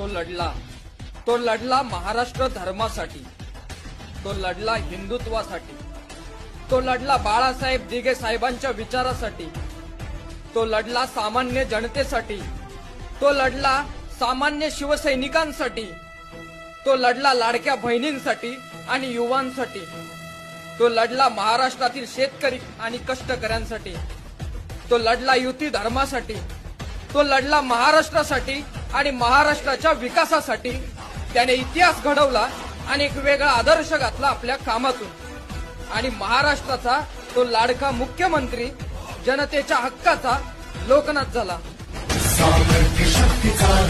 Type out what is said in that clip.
तो लढला. तो लढला महाराष्ट्र धर्मासाठी. तो लढला हिंदुत्वासाठी. तो लढला बाळासाहेब दिघे साहेबांच्या विचारासाठी. तो लढला सामान्य जनतेसाठी. तो लढला सामान्य शिवसैनिकांसाठी. तो लढला लाडक्या बहिणींसाठी आणि युवांसाठी. तो लढला महाराष्ट्रातील शेतकरी आणि कष्टकऱ्यांसाठी. तो लढला युती धर्मासाठी. तो लढला महाराष्ट्रासाठी आणि महाराष्ट्राच्या विकासासाठी त्याने इतिहास घडवला आणि एक वेगळा आदर्श घातला आपल्या कामातून. आणि महाराष्ट्राचा तो लाडका मुख्यमंत्री जनतेच्या हक्काचा लोकनाथ झाला. सामर्थ्य शक्तीचा